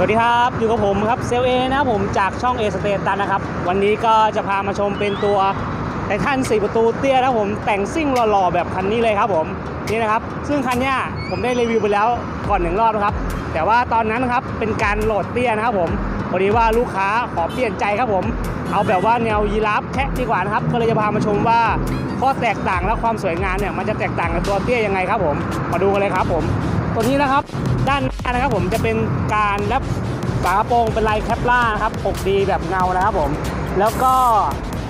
สวัสดีครับ อยู่กับผมครับเซลเอนะครับผมจากช่องเอสเตตันนะครับ วันนี้ก็จะพามาชมเป็นตัวไททัน4ประตูเตี้ยนะผมแต่งซิ่งหล่อๆแบบคันนี้เลยครับผมนี่นะครับ ซึ่งคันนี้ผมได้รีวิวไปแล้วก่อนหนึ่งรอบนะครับ แต่ว่าตอนนั้นนะครับเป็นการโหลดเตี้ยนะครับผมพอดีว่าลูกค้าขอเปลี่ยนใจครับผม เอาแบบว่าแนวยีราฟแคะดีกว่านะครับ ก็เลยจะพามาชมว่าข้อแตกต่างและความสวยงามเนี่ยมันจะแตกต่างกับตัวเตี้ยยังไงครับผม มาดูกันเลยครับผม ตัวนี้นะครับด้านหน้านะครับผมจะเป็นการแลบฝากระโปรงเป็นลายแคปล่านะครับ 6D แบบเงานะครับผม แล้วก็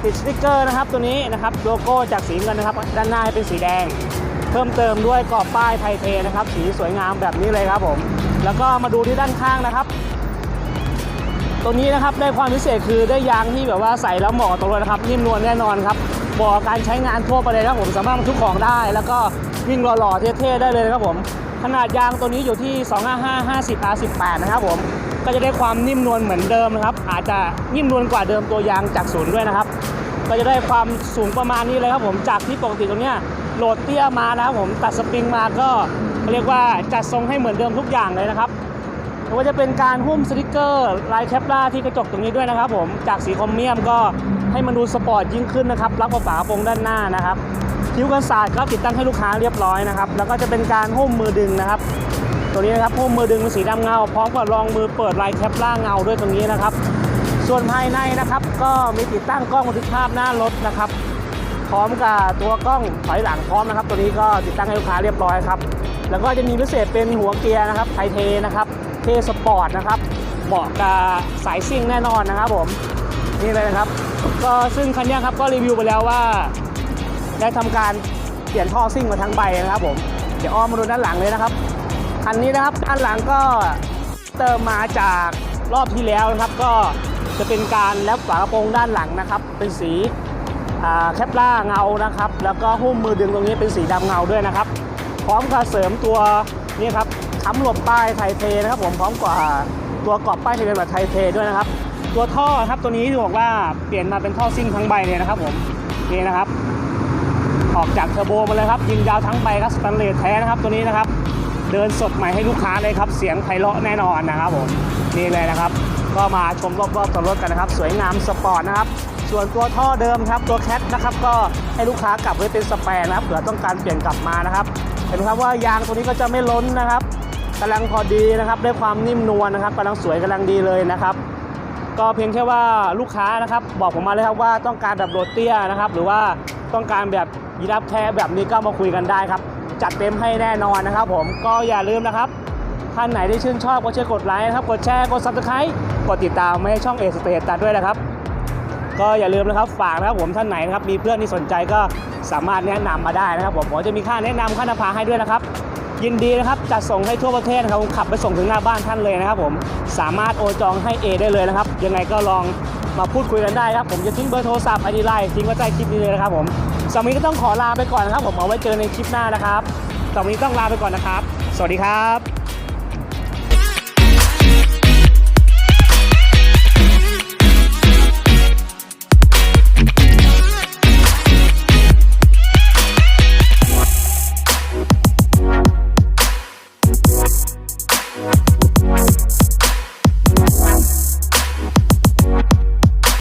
ติดสติกเกอร์นะครับตัวนี้นะครับโลโก้จากสีเงินนะครับ ด้านหน้าให้เป็นสีแดง เพิ่มเติมด้วยกรอบป้ายไทเทนะครับ สีสวยงามแบบนี้เลยครับผม แล้วก็มาดูที่ด้านข้างนะครับ ตัวนี้นะครับได้ความพิเศษคือได้ยางที่แบบว่าใส่แล้วเหมาะกับตัวนะครับนิ่มนวลแน่นอนครับเหมาะกับการใช้งานทั่วไปเลยนะครับผมสามารถบรรทุกของได้ แล้วก็วิ่งหล่อๆเท่ๆได้เลยนะครับผม ขนาดยางตัวนี้อยู่ที่ 255 50 R18 นะครับผมก็จะได้ความนิ่มนวลเหมือนเดิมนะครับ อาจจะนิ่มนวลกว่าเดิมตัวยางจากศูนย์ด้วยนะครับ ก็จะได้ความสูงประมาณนี้เลยครับผมจากที่ปกติตรงเนี้ยโหลดเตี้ยมานะครับผมตัดสปริงมาก็เรียกว่าจัดทรงให้เหมือนเดิมทุกอย่างเลยนะครับไม่ว่าจะเป็นการหุ้มสติกเกอร์ลายแคปล่าที่กระจกตรงนี้ด้วยนะครับผมจากสีคอมเมียมก็ ให้มันดูสปอร์ตยิ่งขึ้นนะครับรับกับฝาโปรงด้านหน้านะครับคิ้วกันศาสตร์ก็ติดตั้งให้ลูกค้าเรียบร้อยนะครับ แล้วก็จะเป็นการหุ้มมือดึงนะครับ ตัวนี้นะครับหุ้มมือดึงเป็นสีดำเงา พร้อมกับรองมือเปิดลายแคปล่างเงาด้วยตรงนี้นะครับ ส่วนภายในนะครับก็มีติดตั้งกล้องบันทึกภาพหน้ารถนะครับ พร้อมกับตัวกล้องถอยหลังพร้อมนะครับ ตัวนี้ก็ติดตั้งให้ลูกค้าเรียบร้อยครับ แล้วก็จะมีพิเศษเป็นหัวเกียร์นะครับไทเทนะครับ เทสปอร์ตนะครับ เหมาะกับสายซิ่งแน่นอนนะครับผม นี่เลยนะครับ ก็ซึ่งคันนี้ครับก็รีวิวไปแล้วว่า ได้ทำการเปลี่ยนท่อซิ่งมาทั้งใบนะครับผมเดี๋ยวอ้อมมาดูด้านหลังเลยนะครับคันนี้นะครับด้านหลังก็เติมมาจากรอบที่แล้วนะครับ ก็จะเป็นการแลบฝากระโปรงด้านหลังนะครับ เป็นสีแคปล่าเงานะครับ แล้วก็หุ้มมือดึงตรงนี้เป็นสีดำเงาด้วยนะครับ พร้อมกับเสริมตัวนี่ครับค้ำหลบป้ายไทเทนะครับผมพร้อมกับตัวกรอบป้ายทะเบียนแบบไทเทด้วยนะครับ ตัวท่อครับตัวนี้ที่บอกว่าเปลี่ยนมาเป็นท่อซิ่งทั้งใบเลยนะครับผมนี่นะครับ ออกจากเทอร์โบมาเลยครับยิงยาวทั้งใบครับสแตนเลสแท้นะครับตัวนี้นะครับ เดินสดใหม่ให้ลูกค้าเลยครับ เสียงไพเราะแน่นอนนะครับผมนี่เลยนะครับ ก็มาชมรอบๆตัวรถกันนะครับ สวยงามสปอร์ตนะครับส่วนตัวท่อเดิมครับตัวแคทนะครับก็ให้ลูกค้ากลับไว้เป็นสแปร์นะครับเผื่อต้องการเปลี่ยนกลับมานะครับ เห็นไหมครับว่ายางตัวนี้ก็จะไม่ล้นนะครับกำลังพอดีนะครับด้วยความนิ่มนวลนะครับกำลังสวยกำลังดีเลยนะครับ ก็เพียงแค่ว่าลูกค้านะครับบอกผมมาเลยครับว่าต้องการแบบโรเตียนะครับ หรือว่าต้องการแบบยีราฟแท้แบบนี้ก็มาคุยกันได้ครับ จัดเต็มให้แน่นอนนะครับ ผมก็อย่าลืมนะครับท่านไหนที่ชื่นชอบก็ช่วยกดไลค์นะครับกดแชร์กด subscribe กดติดตามให้ช่องเอสเตตัดด้วยนะครับ ก็อย่าลืมนะครับฝากนะครับผมท่านไหนนะครับมีเพื่อนที่สนใจก็สามารถแนะนำมาได้นะครับ ผมผมจะมีค่าแนะนำค่านำพาให้ด้วยนะครับ ยินดีนะครับจัดส่งให้ทั่วประเทศนะครับผมขับไปส่งถึงหน้าบ้านท่านเลยนะครับผมสามารถโอนจองให้เอได้เลยนะครับ ยังไงก็ลองมาพูดคุยกันได้ครับ ผมจะทิ้งเบอร์โทรศัพท์ไอดีไลน์ทิ้งไว้ใต้คลิปนี้เลยนะครับผมสำนี้ก็ต้องขอลาไปก่อนนะครับ ผมเอาไว้เจอในคลิปหน้านะครับสำนี้ต้องลาไปก่อนนะครับ สวัสดีครับ